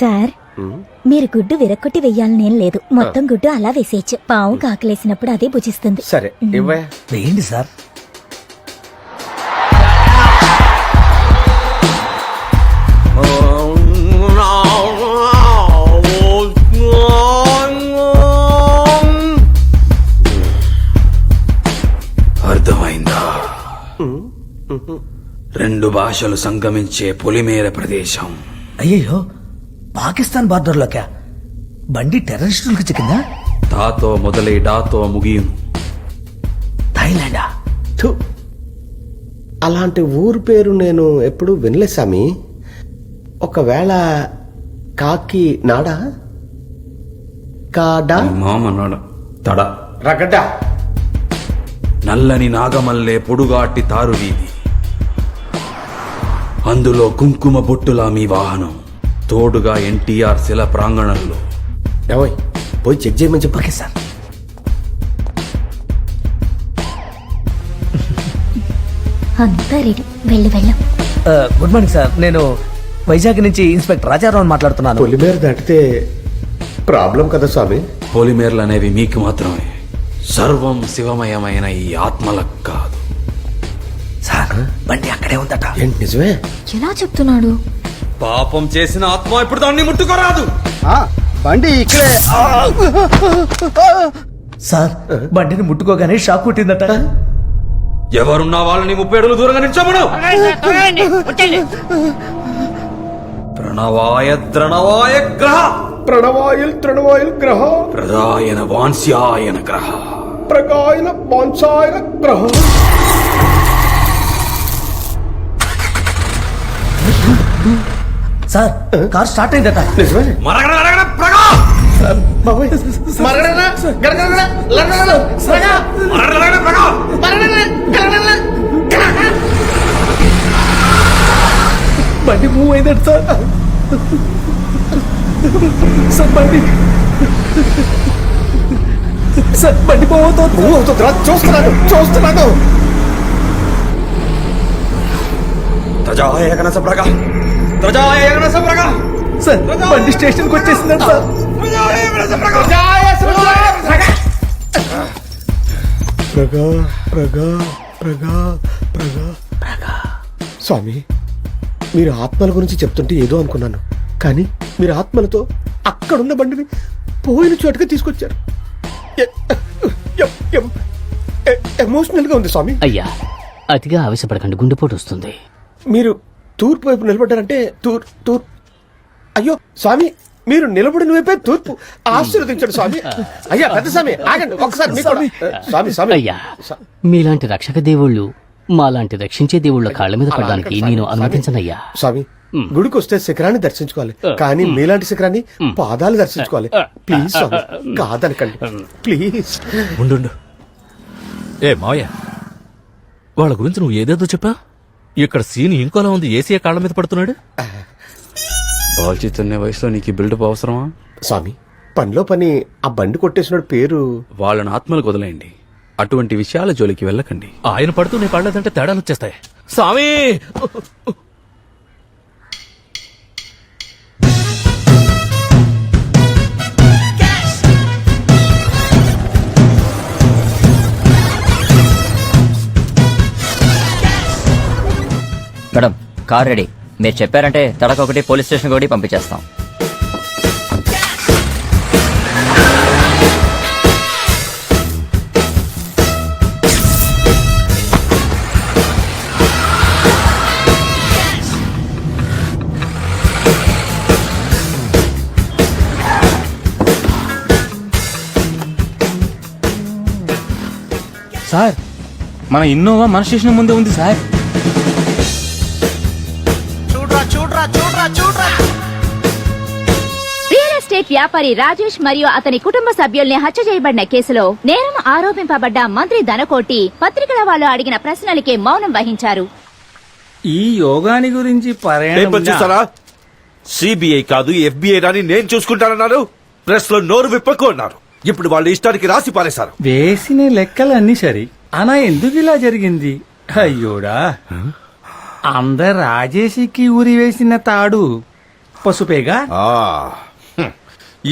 Sir మీరు గుడ్డు విరక్కొట్టి వెయ్యాలనేం లేదు. మొత్తం గుడ్డు అలా వేసేయచ్చు. పావు కాకలేసినప్పుడు అదే భుజిస్తుంది. సరే వేయండి సార్. అర్థమైందా? రెండు భాషలు సంగమించే పొలిమేర ప్రదేశం. అయ్యయ్యో పాకిస్తాన్ బార్డర్లోకా? బండి టెర్రరిస్టులకు చిక్కిందా? తాతో మొదలై డాతో ముగియును. థాయిలాండా? థు. అలాంటి ఊరు పేరు నేను ఎప్పుడు వినలే స్వామి ఒకవేళ కాకి నాడా? కాడా? మామన్నాడు తడ. రగడా నల్లని నాగమల్లే పొడుగాటి తారు వీధి. అందులో కుంకుమ బొట్టులా మీ వాహనం. తోడుగా ఎన్టీఆర్ శిల ప్రాంగణంలో. ఏమోయ్ పోయి చెక్ చేయమని చెప్పు ఓకే సార్ అంతా రెడీ. వెళ్ళి వెళ్ళాం. Good morning sir. నేను వైజాగ్ నుంచి ఇన్స్పెక్టర్ రాజారావు మాట్లాడుతున్నాను. పొలిమేర దాటితే ప్రాబ్లం కదా స్వామి? పొలిమేరలు అనేవి మీకు మాత్రమే. సర్వం శివమయమైన ఈ ఆత్మలకు కాదు. సార్ బండి అక్కడే ఉందట. ఏంటి నిజమే? ఎలా చెప్తున్నాడు? పాపం చేసిన ఆత్మ ఇప్పుడు దాన్ని ముట్టుకోరాదు. బండి ఇక్కడే. సార్ బండిని ముట్టుకోగానే షాక్ కొట్టిందట. ఎవరున్న వాళ్ళని ముప్పై అడుగులు దూరంగా నిల్చోమను. ప్రణవాయ ద్రణవాయ గ్రహ. ప్రణవాయుల్ తృణవాయుల్ గ్రహ. ప్రదాయన వాన్స్యాయన గ్రహ. ప్రగాయన బాన్సాయన గ్రహ. సార్ కార్ స్టార్ట్ అయిందట? బండి మూవ్ అయిందట సార్. సార్ బండి. సార్ బండి పోతుంది మూవ్ అవుతుందిరా? చూస్తున్నాను చూస్తున్నాను. త్రజాయ గణస సార్ బండి స్టేషన్కి వచ్చేసిందట సార్. త్రజాయ గణస ప్రగా ప్రగా ప్రగా ప్రగా ప్రగా. ప్రగా స్వామి మీరు ఆత్మల గురించి చెప్తుంటే ఏదో అనుకున్నాను. కానీ మీరు ఆత్మలతో అక్కడున్న బండిని పోయిన చోటుగా తీసుకొచ్చారు. ఎమోషనల్గా ఉంది స్వామి. అయ్యా అతిగా ఆవేశపడకండి గుండెపోటు వస్తుంది. మీరు తూర్పు వైపు నిలబడ్డారంటే తూర్ తూర్. అయ్యో స్వామి మీరు నిలబడిన వైపే తూర్పు. ఆశీర్వదించండి స్వామి. అయ్యా పెద్ద స్వామి ఆగండి ఒకసారి మీకు కూడా. స్వామి. స్వామి అయ్యా మీలాంటి రక్షక దేవుళ్ళు మాలాంటి రక్షించే దేవుళ్ళ కాళ్ళ మీద పడడానికి నేను అనుమతించనయ్యా. స్వామి గుడికి వస్తే శిఖరాన్ని దర్శించుకోవాలి. కానీ మీలాంటి శిఖరాన్ని పాదాలు దర్శించుకోవాలి. Please Swamy కాదనకండి. ప్లీజ్ ఉండు. ఏ మావయ్య వాళ్ళ గురించి నువ్వు ఏదేదో చెప్పా? ఇక్కడ సీన్ ఇంకోలా ఉంది. ఏసీ కాళ్ళ మీద పడుతున్నాడు? బాల్చిత్ అనే వయసులో నీకు బిల్డప్ అవసరమా? స్వామి పనిలో పని ఆ బండి కొట్టేసినాడు పేరు? వాళ్ళని ఆత్మలకు వదిలేయండి. అటువంటి విషయాల జోలికి వెళ్ళకండి. ఆయన పడుతూ నీ పడలేదంటే తేడాలు వచ్చేస్తాయి. స్వామి! Madam car ready. మీరు చెప్పారంటే తడకొకటి పోలీస్ స్టేషన్ కూడా పంపించేస్తాం. సార్ మన ఇన్నోవా మన స్టేషన్ ముందే ఉంది సార్. వ్యాపారి రాజేష్ మరియు అతని కుటుంబ సభ్యుల్ని హత్య చేయబడిన కేసులో నేరం ఆరోపింపబడ్డ మంత్రి ధనకోటి పత్రికల వాళ్ళు అడిగిన ప్రశ్నలకే మౌనం వహించారు. ఈ యోగాని గురించి పేపర్ చూసారా సిబిఐ కాదు ఎఫ్బిఐ రాని నేను చూసుకుంటానన్నారు. ప్రెస్లో నోరు విప్పకు అన్నారు. ఇప్పుడు వాళ్ళ ఇష్టానికి రాసి పారేశారు. వేసిన లెక్కలన్నీ సరి. అనా ఎందుకు ఇలా జరిగింది? అయ్యోడా. అంద రాజేషికి ఊరి వేసిన తాడు. పసుపేగా.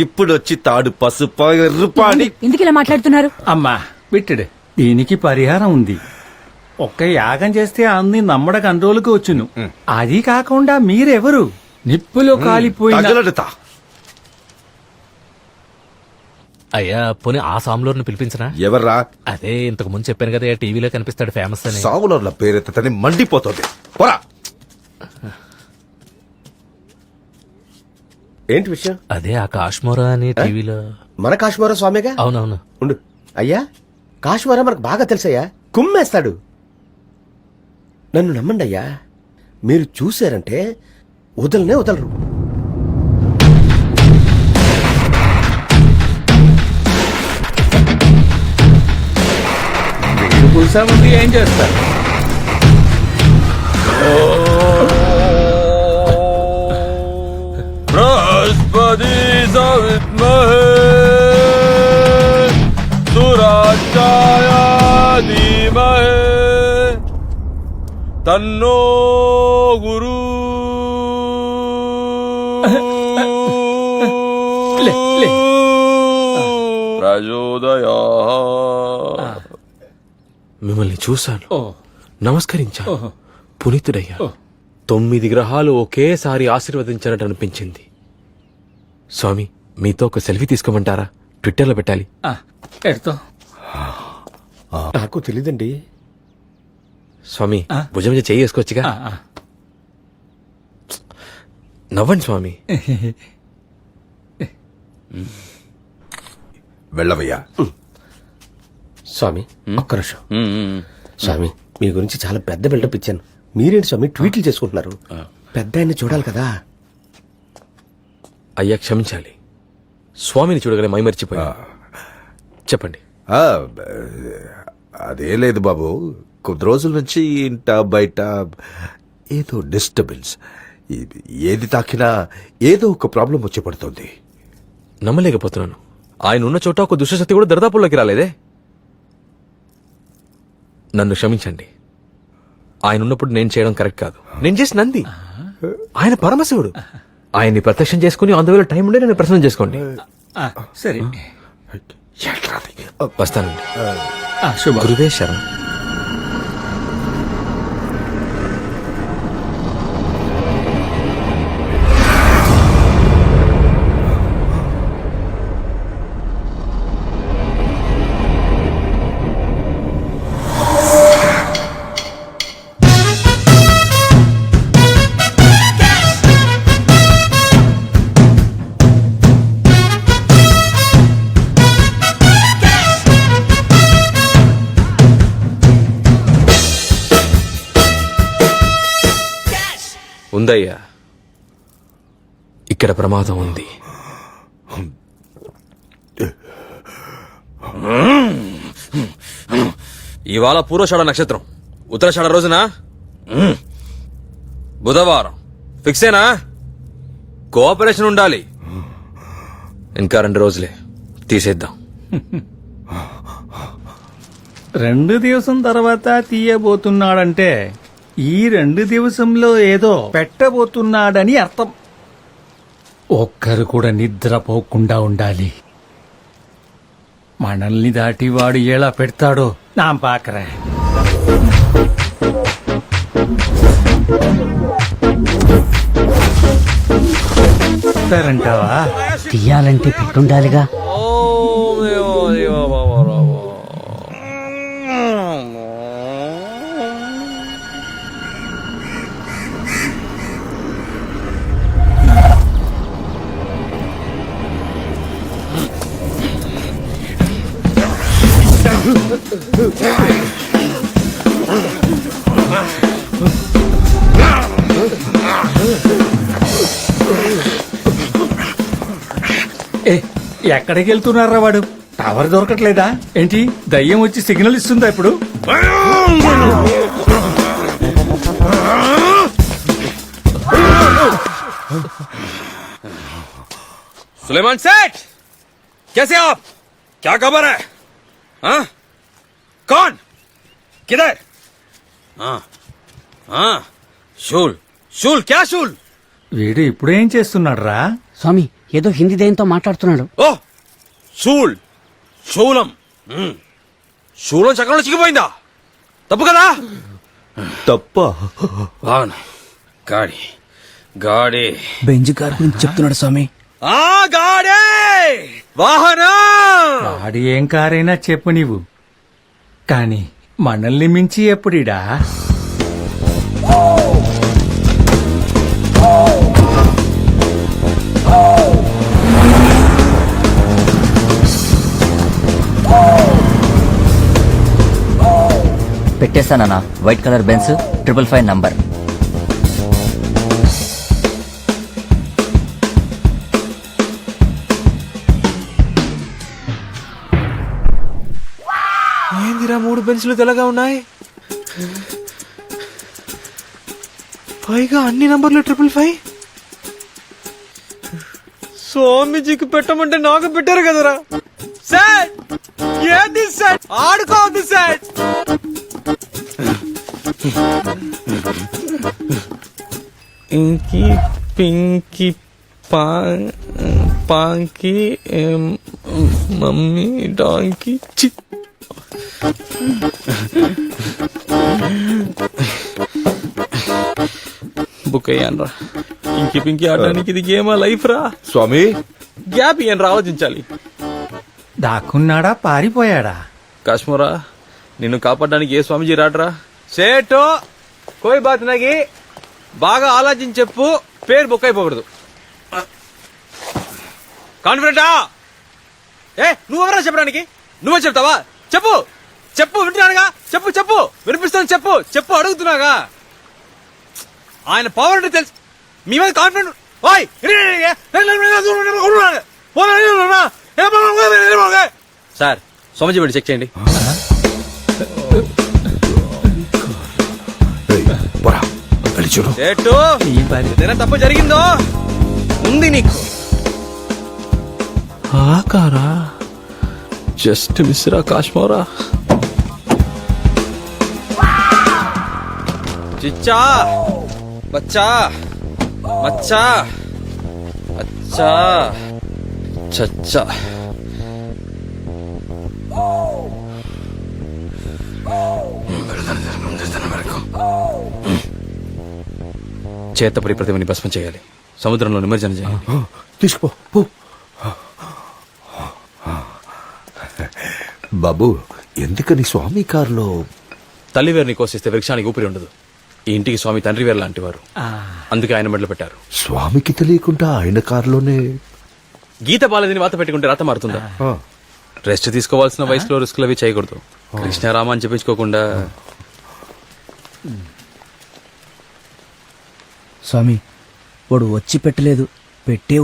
ఇప్పుడు వచ్చి తాడు పసుపు ఎర్రుపాడి. ఎందుకు ఇలా మాట్లాడుతున్నారు? అమ్మా విట్టుడు. దీనికి పరిహారం ఉంది. ఒక్క యాగం చేస్తే అన్ని నమ్మడ కంట్రోల్కి వచ్చును. అది కాకుండా మీరెవరు? నిప్పులో కాలిపోయిన తగలడుతా. అయ్యా పోనీ ఆ సాంలోర్ని పిలిపించనా? ఎవర్రా? అదే ఇంతకు ముందు చెప్పాను కదా టీవీలో కనిపిస్తాడు ఫేమస్ అని. సావులర్ల పేరెత్తని మండిపోతుంది. పోరా. ఏంటి విషయం? అదే ఆ కాశ్మోరా అని టీవీలో. మన కాశ్మీర స్వామిగా? అవునవును. ఉండు. అయ్యా కాశ్మీర మనకు బాగా తెలుసయ్యా. కుమ్మేస్తాడు. నన్ను నమ్మండి అయ్యా. మీరు చూశారంటే వదలనే వదలరు. ఏం చేస్తారు? తన్నో గురు. లే, లే. ప్రచోదయా. మిమ్మల్ని చూశాను. నమస్కరించాను. ఓహో. పునీతుడయ్యా. తొమ్మిది గ్రహాలు ఒకేసారి ఆశీర్వదించినట్టు అనిపించింది. స్వామి మీతో ఒక సెల్ఫీ తీసుకోమంటారా? ట్విట్టర్లో పెట్టాలి. నాకు తెలియదండి స్వామి ఆ? భుజం మీద చేయి వేసుకోవచ్చుగా. నవ్వండి స్వామి. వెళ్ళవయ్యా. స్వామి ఒక్క నిమిషం. స్వామి మీ గురించి చాలా పెద్ద బిల్డప్ ఇచ్చాను. మీరేంటి స్వామి ట్వీట్లు చేసుకుంటున్నారు? పెద్ద ఆయన్ని చూడాలి కదా? అయ్యా క్షమించాలి. స్వామిని చూడగానే మైమర్చిపోయా చెప్పండి. ఆ, అదే లేదు బాబు. కొద్ది రోజుల నుంచి ఇంట బయట ఏదో డిస్టర్బెన్స్ ఏది తాకినా ఏదో ఒక ప్రాబ్లం వచ్చి పడుతుంది నమ్మలేకపోతున్నాను ఆయన ఉన్న చోట ఒక దుష్టశక్తి కూడా దరిదాపుల్లోకి రాలేదే నన్ను క్షమించండి ఆయన ఉన్నప్పుడు నేను చేయడం కరెక్ట్ కాదు నేను చేసి నంది ఆయన పరమశివుడు ఆయన్ని ప్రత్యక్షం చేసుకుని అందువల్ల టైం ఉండే నేను ప్రశ్న చేసుకోండి ఆ, సరే వస్తానండి ఆ, శుభ గురువే శరణం ఇక్కడ ప్రమాదం ఉంది. ఇవాళ పూర్వషాఢ నక్షత్రం. ఉత్తరాషాఢ రోజున. బుధవారం. ఫిక్సేనా? కోఆపరేషన్ ఉండాలి. ఇంకా రెండు రోజులే. తీసేద్దాం. రెండు దివసం తర్వాత తీయబోతున్నాడంటే ఈ రెండు దివసంలో ఏదో పెట్టబోతున్నాడని అర్థం. ఒక్కరు కూడా నిద్రపోకుండా ఉండాలి. మనల్ని దాటి వాడు ఎలా పెడతాడో నా పాకరే. తీయాలంటే పెట్టుండాలిగా. ఏ ఎక్కడికి వెళ్తున్నారా వాడు టవర్ దొరకట్లేదా ఏంటి దయ్యం వచ్చి సిగ్నల్ ఇస్తుందా ఇప్పుడు सुलेमान सेठ कैसे आप क्या खबर है हाँ कौन किधर हाँ हाँ शूल शूल क्या शूल వీడు ఇప్పుడేం చేస్తున్నాడు రా స్వామి ఏదో హిందీ దయ్యంతో మాట్లాడుతున్నాడు. ఓ శూల్ శూలం. మ్మ్. శూలం చక్రంలో చిక్కిపోయిందా? తప్పు కదా? తప్ప. అవును గాడి గాడి. బెంజ్ కార్ గురించి చెప్తున్నాడు స్వామి. ఆ గాడే! వాహనం! వాడి ఏం కారైనా చెప్పు నీవు. కాని మనల్ని మించి ఎప్పుడిడా? పెట్టేస్తానన్నా white colour Benz triple five number ఏందిరా మూడు బెంచ్లు తెల్లగా ఉన్నాయి? పైగా అన్ని నంబర్లు ట్రిపుల్ ఫైవ్ స్వామీజీకి పెట్టమంటే నాకు పెట్టారు కదరా. సార్ ఏది సార్ ఆడుకోవద్దు సార్ ఇంకి పింకి పా పాంకి మమ్మీ డాంకి చి బుక్ అయ్యాను రా. ఇంకి పింకి ఆడడానికి ఇది గేమా లైఫ్ రా. స్వామి? గ్యాప్ ఇయ్యను రా ఆలోచించాలి. దాక్కున్నాడా పారిపోయాడా? కాశ్మోరా నిన్ను కాపాడడానికి ఏ స్వామిజీ రాడ్రా? సేటు కోయి బాత్ నగి బాగా ఆలోచించి చెప్పు పేరు బుక్ అయిపోకూడదు కాన్ఫిడెంటా ఏ నువ్వెవరా చెప్పడానికి నువ్వే చెప్తావా చెప్పు చెప్పు వింటున్నానుగా చెప్పు చెప్పు వినిపిస్తాను చెప్పు చెప్పు అడుగుతున్నాగా ఆయన పవర్ అంటే తెలుసు మీ మీద కాన్ఫిడెంట్ ఓయ్ సార్ సోమజీ చెక్ చేయండి చూడు. పని. ఏదైనా తప్పు జరిగిందో? ఉంది నీకు. ఆకారా? జస్ట్ మిస్రా కాశ్మోరా. చిచ్చా. బచ్చా. మచ్చా అచ్చా చచ్చా. చేతపడి ప్రతిమని భస్మం చేయాలి. సముద్రంలో నిమజ్జనం చేయాలి. తీసుకుపో పో. బాబు ఎందుకని స్వామి కారులో తల్లివేరుని కోసిస్తే వృక్షానికి ఊపిరి ఉండదు. ఈ ఇంటికి స్వామి తండ్రి వేరు లాంటి వారు. అందుకే ఆయన మెడలు పెట్టారు. స్వామికి తెలియకుండా ఆయన కారులోనే గీత బాలేదని వాత పెట్టుకుంటే రాత మారుతుందా? రెస్ట్ తీసుకోవాల్సిన వయసులో రిస్కులు అవి చేయకూడదు. కృష్ణారామ అని చెప్పించుకోకుండా స్వామి వాడు వచ్చి పెట్టలేదు పెట్టే